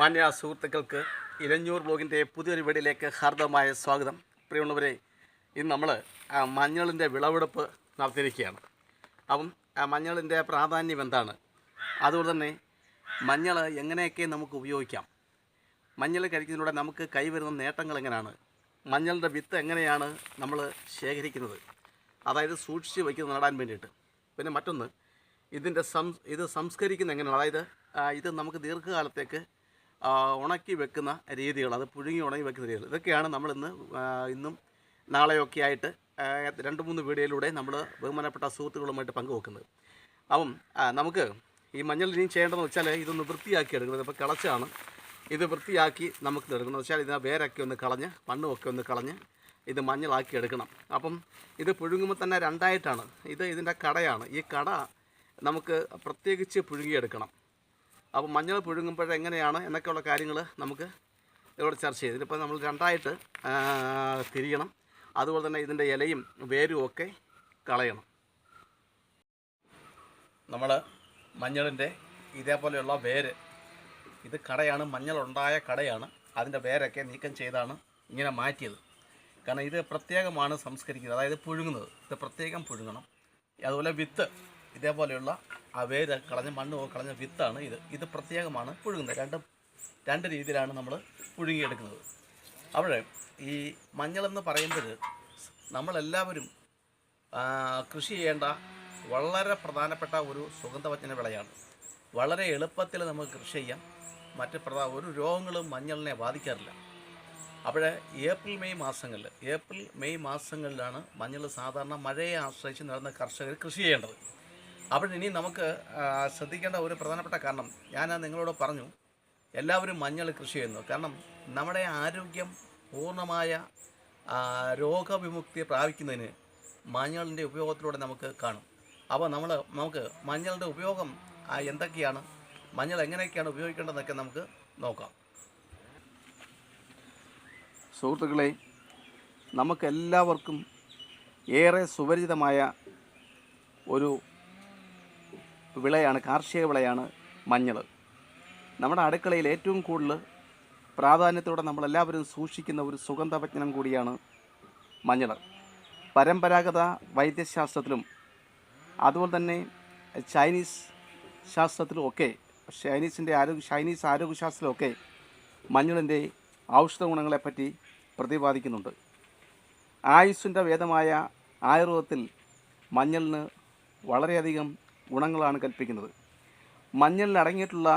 മാന്യ സുഹൃത്തുക്കൾക്ക് ഇരഞ്ഞൂർ ബ്ലോഗിന്റെ പുതിയൊരു വീടിലേക്ക് ഹാർദമായ സ്വാഗതം. പ്രിയമുള്ളവരെ ഇന്ന് നമ്മൾ മഞ്ഞളിന്റെ വിളവെടുപ്പ് നടത്തിയിരിക്കുകയാണ്. അപ്പം മഞ്ഞളിന്റെ പ്രാധാന്യം എന്താണ്? അതുപോലെ തന്നെ മഞ്ഞൾ എങ്ങനെയൊക്കെ നമുക്ക് ഉപയോഗിക്കാം? മഞ്ഞൾ കഴിക്കുന്നതിലൂടെ നമുക്ക് കൈവരുന്ന നേട്ടങ്ങൾ എങ്ങനെയാണ്? മഞ്ഞളിന്റെ വിത്ത് എങ്ങനെയാണ് നമ്മൾ ശേഖരിക്കുന്നത്? അതായത് സൂക്ഷിച്ച് വയ്ക്കുന്നത് നടാൻ വേണ്ടിയിട്ട്. പിന്നെ മറ്റൊന്ന് ഇതിന്റെ സം ഇത് സംസ്കരിക്കുന്ന എങ്ങനെയാണ്? അതായത് ഇത് നമുക്ക് ദീർഘകാലത്തേക്ക് ഉണക്കി വെക്കുന്ന രീതികൾ അത് പുഴുങ്ങി ഉണങ്ങി വെക്കുന്ന രീതികൾ. ഇതൊക്കെയാണ് നമ്മൾ ഇന്ന് ഇന്നും നാളെയൊക്കെ ആയിട്ട് രണ്ട് മൂന്ന് വീഡിയോയിലൂടെ നമ്മൾ ബഹുമാനപ്പെട്ട സുഹൃത്തുക്കളുമായിട്ട് പങ്കുവെക്കുന്നത്. അപ്പം നമുക്ക് ഈ മഞ്ഞൾ ഇനിയും ചെയ്യേണ്ടതെന്ന് വെച്ചാൽ ഇതൊന്ന് വൃത്തിയാക്കി എടുക്കുന്നത്. ഇപ്പോൾ കിളച്ചാണ്. ഇത് വൃത്തിയാക്കി നമുക്ക് എടുക്കുന്നത് വെച്ചാൽ ഇതിനെ വേരൊക്കെ ഒന്ന് കളഞ്ഞ് മണ്ണുമൊക്കെ ഒന്ന് കളഞ്ഞ് ഇത് മഞ്ഞളാക്കി എടുക്കണം. അപ്പം ഇത് പുഴുങ്ങുമ്പോൾ തന്നെ രണ്ടായിട്ടാണ്. ഇത് ഇതിന്റെ കടയാണ്. ഈ കട നമുക്ക് പ്രത്യേകിച്ച് പുഴുങ്ങിയെടുക്കണം അപ്പം മഞ്ഞൾ പുഴുങ്ങുമ്പോൾ എങ്ങനെയാണ് എന്നൊക്കെയുള്ള കാര്യങ്ങൾ നമുക്ക് ഇവിടെ ചർച്ച ചെയ്തു ഇതിപ്പോൾ നമ്മൾ രണ്ടായിട്ട് തിരിയണം. അതുപോലെ തന്നെ ഇതിന്റെ ഇലയും വേരും ഒക്കെ കളയണം. നമ്മൾ മഞ്ഞളിന്റെ ഇതേപോലെയുള്ള വേര് ഇത് കടയാണ് മഞ്ഞളുണ്ടായ കടയാണ്. അതിന്റെ വേരൊക്കെ നീക്കം ചെയ്താണ് ഇങ്ങനെ മാറ്റിയത്. കാരണം ഇത് പ്രത്യേകമാണ് സംസ്കരിക്കുന്നത്. അതായത് പുഴുങ്ങുന്നത്. ഇത് പ്രത്യേകം പുഴുങ്ങണം. അതുപോലെ വിത്ത് ഇതേപോലെയുള്ള ആ വേര് കളഞ്ഞ മണ്ണ് കളഞ്ഞ വിത്താണ് ഇത്. ഇത് പ്രത്യേകമാണ് പുഴുങ്ങുന്നത്. രണ്ട് രണ്ട് രീതിയിലാണ് നമ്മൾ പുഴുങ്ങിയെടുക്കുന്നത്. അവിടെ ഈ മഞ്ഞളെന്ന് പറയുമ്പോൾ നമ്മളെല്ലാവരും കൃഷി ചെയ്യേണ്ട വളരെ പ്രധാനപ്പെട്ട ഒരു സുഗന്ധവചന വിളയാണ്. വളരെ എളുപ്പത്തിൽ നമുക്ക് കൃഷി ചെയ്യാം. മറ്റ് പ്രധാ ഒരു രോഗങ്ങളും മഞ്ഞളിനെ ബാധിക്കാറില്ല. അവിടെ ഏപ്രിൽ മെയ് മാസങ്ങളിൽ ഏപ്രിൽ മെയ് മാസങ്ങളിലാണ് മഞ്ഞൾ സാധാരണ മഴയെ ആശ്രയിച്ച് നടന്ന കർഷകർ കൃഷി ചെയ്യേണ്ടത്. അപ്പോൾ ഇനി നമുക്ക് ശ്രദ്ധിക്കേണ്ട ഒരു പ്രധാനപ്പെട്ട കാരണം ഞാൻ നിങ്ങളോട് പറഞ്ഞു എല്ലാവരും മഞ്ഞൾ കൃഷി ചെയ്യുന്നു. കാരണം നമ്മുടെ ആരോഗ്യം പൂർണമായ രോഗവിമുക്തി പ്രാപിക്കുന്നതിന് മഞ്ഞളിന്റെ ഉപയോഗത്തിലൂടെ നമുക്ക് കാണും. അപ്പോൾ നമ്മൾ നമുക്ക് മഞ്ഞളുടെ ഉപയോഗം എന്തൊക്കെയാണ് മഞ്ഞൾ എങ്ങനെയൊക്കെയാണ് ഉപയോഗിക്കേണ്ടതെന്നൊക്കെ നമുക്ക് നോക്കാം. സുഹൃത്തുക്കളെ നമുക്കെല്ലാവർക്കും ഏറെ സുപരിചിതമായ ഒരു വിളയാണ് കാർഷിക വിളയാണ് മഞ്ഞൾ നമ്മുടെ അടുക്കളയിൽ ഏറ്റവും കൂടുതൽ പ്രാധാന്യത്തോടെ നമ്മളെല്ലാവരും സൂക്ഷിക്കുന്ന ഒരു സുഗന്ധവജ്ഞനം കൂടിയാണ് മഞ്ഞൾ പരമ്പരാഗത വൈദ്യശാസ്ത്രത്തിലും അതുപോലെ തന്നെ ചൈനീസ് ശാസ്ത്രത്തിലും ഒക്കെ ചൈനീസിന്റെ ആരോഗ്യ ചൈനീസ് ആരോഗ്യശാസ്ത്രത്തിലൊക്കെ മഞ്ഞളിന്റെ ഔഷധ ഗുണങ്ങളെപ്പറ്റി പ്രതിപാദിക്കുന്നുണ്ട്. ആയുസ്സിന്റെ വേദമായ ആയുർവേദത്തിൽ മഞ്ഞളിന് വളരെയധികം ഗുണങ്ങളാണ് കൽപ്പിക്കുന്നത്. മഞ്ഞളിൽ അടങ്ങിയിട്ടുള്ള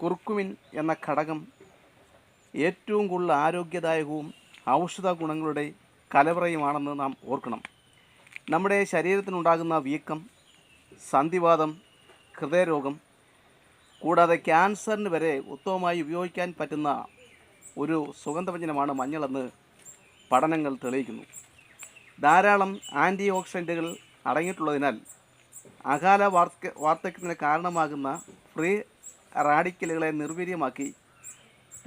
കുർക്കുമിൻ എന്ന ഘടകം ഏറ്റവും കൂടുതൽ ആരോഗ്യദായകവും ഔഷധ ഗുണങ്ങളുടെ കലവറയുമാണെന്ന് നാം ഓർക്കണം. നമ്മുടെ ശരീരത്തിനുണ്ടാകുന്ന വീക്കം സന്ധിവാദം ഹൃദയരോഗം കൂടാതെ ക്യാൻസറിന് വരെ ഉത്തമമായി ഉപയോഗിക്കാൻ പറ്റുന്ന ഒരു സുഗന്ധവ്യഞ്ജനമാണ് മഞ്ഞളെന്ന് പഠനങ്ങൾ തെളിയിക്കുന്നു. ധാരാളം ആന്റി ഓക്സിഡന്റുകൾ അടങ്ങിയിട്ടുള്ളതിനാൽ അകാല വാർദ്ധക്യ വാർദ്ധക്യത്തിന് കാരണമാകുന്ന ഫ്രീ റാഡിക്കലുകളെ നിർവീര്യമാക്കി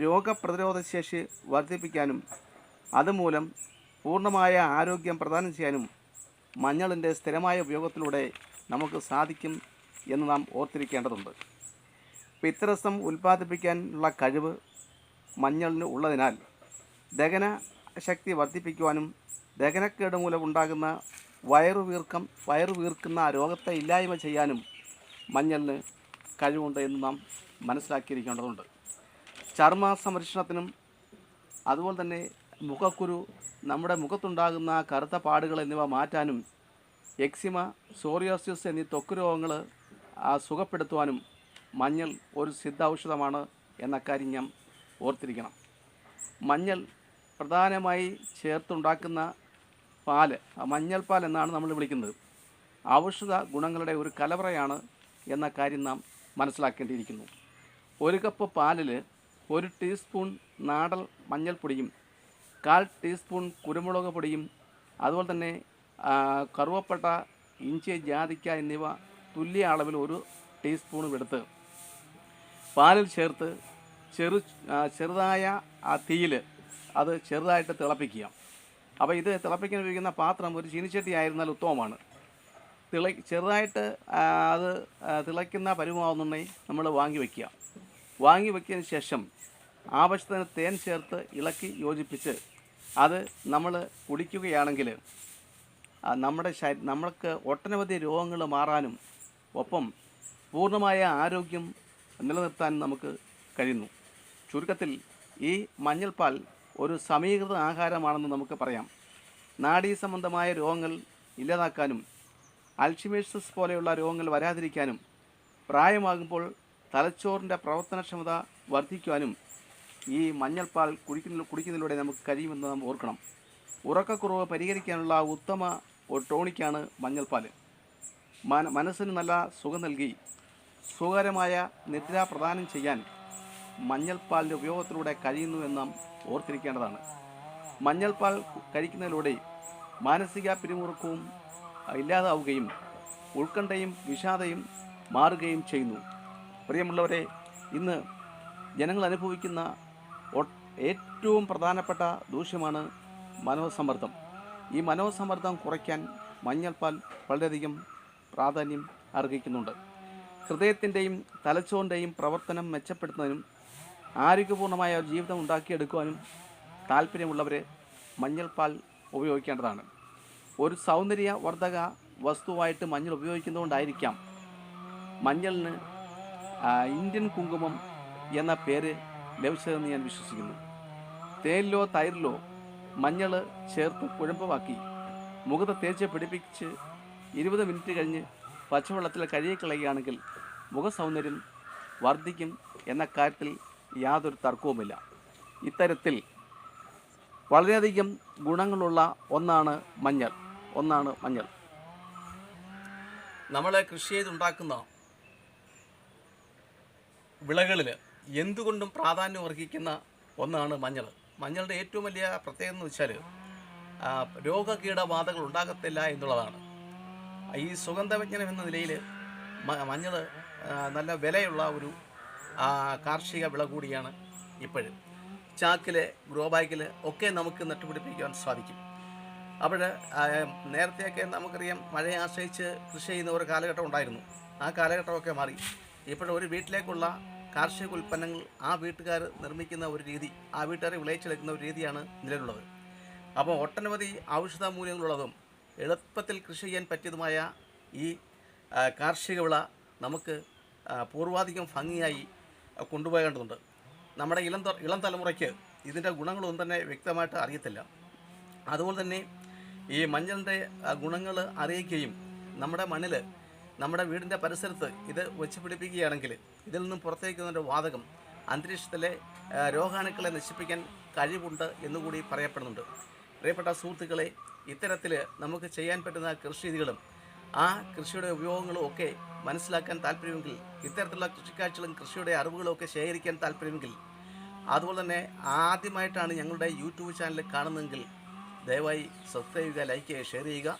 രോഗപ്രതിരോധ ശേഷി വർദ്ധിപ്പിക്കാനും അതുമൂലം പൂർണമായ ആരോഗ്യം പ്രദാനം ചെയ്യാനും മഞ്ഞളിന്റെ സ്ഥിരമായ ഉപയോഗത്തിലൂടെ നമുക്ക് സാധിക്കും എന്ന് നാം ഓർത്തിരിക്കേണ്ടതുണ്ട്. പിത്തരസം ഉൽപ്പാദിപ്പിക്കാനുള്ള കഴിവ് മഞ്ഞളിന് ഉള്ളതിനാൽ ദഹന ശക്തി വർദ്ധിപ്പിക്കുവാനും ദഹനക്കേട് മൂലം ഉണ്ടാകുന്ന വയറുവീർക്കം വയറുവീർക്കുന്ന രോഗത്തെ ഇല്ലായ്മ ചെയ്യാനും മഞ്ഞളിന് കഴിവുണ്ട് എന്ന് നാം മനസ്സിലാക്കിയിരിക്കേണ്ടതുണ്ട്. ചർമ്മ സംരക്ഷണത്തിനും അതുപോലെ തന്നെ മുഖക്കുരു നമ്മുടെ മുഖത്തുണ്ടാകുന്ന കറുത്ത പാടുകൾ എന്നിവ മാറ്റാനും എക്സിമ സോറിയോസിസ് എന്നീ ത്വക്ക് രോഗങ്ങൾ സുഖപ്പെടുത്തുവാനും മഞ്ഞൾ ഒരു സിദ്ധ ഔഷധമാണ് എന്ന കാര്യം ഞാൻ ഓർത്തിരിക്കണം. മഞ്ഞൾ പ്രധാനമായി ചേർത്തുണ്ടാക്കുന്ന പാൽ മഞ്ഞൾപ്പാൽ മഞ്ഞൾ എന്നാണ് നമ്മൾ വിളിക്കുന്നത്. ഔഷധ ഗുണങ്ങളുടെ ഒരു കലവറയാണ് എന്ന കാര്യം നാം മനസ്സിലാക്കേണ്ടിയിരിക്കുന്നു. ഒരു കപ്പ് പാലിൽ ഒരു ടീസ്പൂൺ നാടൽ മഞ്ഞൾപ്പൊടിയും കാൽ ടീസ്പൂൺ കുരുമുളക് പൊടിയും അതുപോലെ തന്നെ കറുവപ്പട്ട ഇഞ്ചി ജാതിക്ക എന്നിവ തുല്യ അളവിൽ ഒരു ടീസ്പൂണും എടുത്ത് പാലിൽ ചേർത്ത് ചെറു ചെറുതായ ആ തീയിൽ അത് ചെറുതായിട്ട് തിളപ്പിക്കുക. അപ്പോൾ ഇത് തിളപ്പിക്കാൻ ഉപയോഗിക്കുന്ന പാത്രം ഒരു ചീനിച്ചട്ടി ആയിരുന്നാൽ ഉത്തമമാണ്. തിള ചെറുതായിട്ട് അത് തിളയ്ക്കുന്ന പരിമാവുന്നുണ്ടെങ്കിൽ നമ്മൾ വാങ്ങി വയ്ക്കുക വാങ്ങി വയ്ക്കിയതിന് ശേഷം ആവശ്യത്തിന് തേൻ ചേർത്ത് ഇളക്കി യോജിപ്പിച്ച് അത് നമ്മൾ കുടിക്കുകയാണെങ്കിൽ നമ്മുടെ ശരീ നമ്മൾക്ക് ഒട്ടനവധി രോഗങ്ങൾ മാറാനും ഒപ്പം പൂർണമായ ആരോഗ്യം നിലനിർത്താനും നമുക്ക് കഴിയുന്നു. ചുരുക്കത്തിൽ ഈ മഞ്ഞൾപ്പാൽ ഒരു സമീകൃത ആഹാരമാണെന്ന് നമുക്ക് പറയാം. നാഡീ സംബന്ധമായ രോഗങ്ങൾ ഇല്ലാതാക്കാനും അൽഷിമേഴ്സസ് പോലെയുള്ള രോഗങ്ങൾ വരാതിരിക്കാനും പ്രായമാകുമ്പോൾ തലച്ചോറിന്റെ പ്രവർത്തനക്ഷമത വർദ്ധിക്കുവാനും ഈ മഞ്ഞൾപ്പാൽ കുടിക്കുന്ന കുടിക്കുന്നതിലൂടെ നമുക്ക് കഴിയുമെന്ന് നാം ഓർക്കണം. ഉറക്കക്കുറവ് പരിഹരിക്കാനുള്ള ഉത്തമ ഒരു ടോണിക്കാണ് മഞ്ഞൾപ്പാൽ. മനസ്സിന് നല്ല സുഖം നൽകി സുഖകരമായ നിദ്ര പ്രദാനം ചെയ്യാൻ മഞ്ഞൾപ്പാലിന്റെ ഉപയോഗത്തിലൂടെ കഴിയുന്നു എന്ന് നാം ഓർത്തിരിക്കേണ്ടതാണ്. മഞ്ഞൾപ്പാൽ കഴിക്കുന്നതിലൂടെ മാനസിക പിരിമുറുക്കവും ഇല്ലാതാവുകയും ഉത്കണ്ഠയും വിഷാദയും മാറുകയും ചെയ്യുന്നു. പ്രിയമുള്ളവരെ ഇന്ന് ജനങ്ങൾ അനുഭവിക്കുന്ന ഏറ്റവും പ്രധാനപ്പെട്ട ദൂഷ്യമാണ് മനോസമ്മർദ്ദം. ഈ മനോസമ്മർദ്ദം കുറയ്ക്കാൻ മഞ്ഞൾപ്പാൽ വളരെയധികം പ്രാധാന്യം അർഹിക്കുന്നുണ്ട്. ഹൃദയത്തിന്റെയും തലച്ചോറിന്റെയും പ്രവർത്തനം മെച്ചപ്പെടുത്തുന്നതിനും ആരോഗ്യപൂർണമായ ജീവിതം ഉണ്ടാക്കിയെടുക്കുവാനും താല്പര്യമുള്ളവർ മഞ്ഞൾപ്പാൽ ഉപയോഗിക്കേണ്ടതാണ്. ഒരു സൗന്ദര്യവർദ്ധക വസ്തുവായിട്ട് മഞ്ഞൾ ഉപയോഗിക്കുന്നതുകൊണ്ടായിരിക്കാം മഞ്ഞളിന് ഇന്ത്യൻ കുങ്കുമം എന്ന പേര് ലഭിച്ചതെന്ന് ഞാൻ വിശ്വസിക്കുന്നു. തേനിലോ തൈരിലോ മഞ്ഞൾ ചേർത്ത് കുഴമ്പമാക്കി മുഖത്ത് തേച്ച് പിടിപ്പിച്ച് ഇരുപത് മിനിറ്റ് കഴിഞ്ഞ് പച്ചവെള്ളത്തിൽ കഴുകിക്കളയുകയാണെങ്കിൽ മുഖസൗന്ദര്യം വർദ്ധിക്കും എന്ന കാര്യത്തിൽ യാതൊരു തർക്കവുമില്ല. ഇത്തരത്തിൽ വളരെയധികം ഗുണങ്ങളുള്ള ഒന്നാണ് മഞ്ഞൾ. ഒന്നാണ് മഞ്ഞൾ. നമ്മൾ കൃഷി ചെയ്തുണ്ടാക്കുന്ന വിളകളിൽ എന്തുകൊണ്ടും പ്രാധാന്യം അർഹിക്കുന്ന ഒന്നാണ് മഞ്ഞൾ. മഞ്ഞളുടെ ഏറ്റവും വലിയ പ്രത്യേകത എന്ന് വെച്ചാൽ രോഗകീടബാധകൾ ഉണ്ടാകത്തില്ല എന്നുള്ളതാണ്. ഈ സുഗന്ധവ്യഞ്ജനം എന്ന നിലയിൽ മഞ്ഞൾ നല്ല വിലയുള്ള ഒരു കാർഷിക വിള കൂടിയാണ് ഇപ്പോഴും. ചാക്കിൽ ഗ്രോ ബാഗിൽ ഒക്കെ നമുക്ക് നട്ടുപിടിപ്പിക്കാൻ സാധിക്കും. അപ്പോൾ നേരത്തെയൊക്കെ നമുക്കറിയാം മഴയെ ആശ്രയിച്ച് കൃഷി ചെയ്യുന്ന ഒരു കാലഘട്ടം ഉണ്ടായിരുന്നു. ആ കാലഘട്ടമൊക്കെ മാറി. ഇപ്പോഴും ഒരു വീട്ടിലേക്കുള്ള കാർഷിക ഉൽപ്പന്നങ്ങൾ ആ വീട്ടുകാർ നിർമ്മിക്കുന്ന ഒരു രീതി ആ വീട്ടുകാരെ വിളയിച്ചെടുക്കുന്ന ഒരു രീതിയാണ് നിലവിലുള്ളത്. അപ്പോൾ ഒട്ടനവധി ഔഷധ മൂല്യങ്ങളുള്ളതും എളുപ്പത്തിൽ കൃഷി ചെയ്യാൻ പറ്റിയതുമായ ഈ കാർഷിക വിള നമുക്ക് പൂർവാധികം ഭംഗിയായി കൊണ്ടുപോകേണ്ടതുണ്ട് നമ്മുടെ ഇളം ഇളം തലമുറയ്ക്ക് ഇതിന്റെ ഗുണങ്ങളൊന്നും തന്നെ വ്യക്തമായിട്ട് അറിയത്തില്ല. അതുപോലെ തന്നെ ഈ മഞ്ഞളിന്റെ ഗുണങ്ങൾ അറിയിക്കുകയും നമ്മുടെ മണ്ണിൽ നമ്മുടെ വീടിന്റെ പരിസരത്ത് ഇത് വെച്ച് പിടിപ്പിക്കുകയാണെങ്കിൽ ഇതിൽ നിന്നും പുറത്തേക്ക് വരുന്ന വാതകം അന്തരീക്ഷത്തിലെ രോഗാണുക്കളെ നശിപ്പിക്കാൻ കഴിവുണ്ട് എന്നുകൂടി പറയപ്പെടുന്നുണ്ട്. പ്രിയപ്പെട്ട സുഹൃത്തുക്കളെ ഇത്തരത്തിൽ നമുക്ക് ചെയ്യാൻ പറ്റുന്ന കൃഷി രീതികളും ആ കൃഷിയുടെ ഉപയോഗങ്ങളും ഒക്കെ മനസ്സിലാക്കാൻ താല്പര്യമെങ്കിൽ ഇത്തരത്തിലുള്ള കൃഷിക്കാഴ്ചകളും കൃഷിയുടെ അറിവുകളും ഒക്കെ ശേഖരിക്കാൻ താല്പര്യമെങ്കിൽ അതുപോലെ തന്നെ ആദ്യമായിട്ടാണ് ഞങ്ങളുടെ യൂട്യൂബ് ചാനൽ കാണുന്നതെങ്കിൽ ദയവായി സബ്സ്ക്രൈബ് ചെയ്യുക ലൈക്ക് ചെയ്യുക ഷെയർ ചെയ്യുക.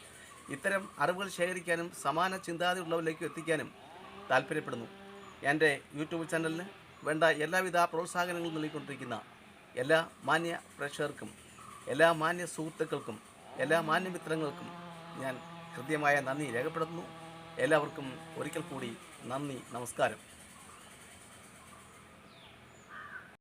ഇത്തരം അറിവുകൾ ശേഖരിക്കാനും സമാന ചിന്താഗതിയുള്ളവരിലേക്ക് എത്തിക്കാനും താല്പര്യപ്പെടുന്നു. എന്റെ യൂട്യൂബ് ചാനലിന് വേണ്ട എല്ലാവിധ പ്രോത്സാഹനങ്ങളും നൽകിക്കൊണ്ടിരിക്കുന്ന എല്ലാ മാന്യ പ്രേക്ഷകർക്കും എല്ലാ മാന്യ സുഹൃത്തുക്കൾക്കും എല്ലാ മാന്യമിത്രങ്ങൾക്കും ഞാൻ ഹൃദ്യമായ നന്ദി രേഖപ്പെടുത്തുന്നു. എല്ലാവർക്കും ഒരിക്കൽ കൂടി നന്ദി നമസ്കാരം.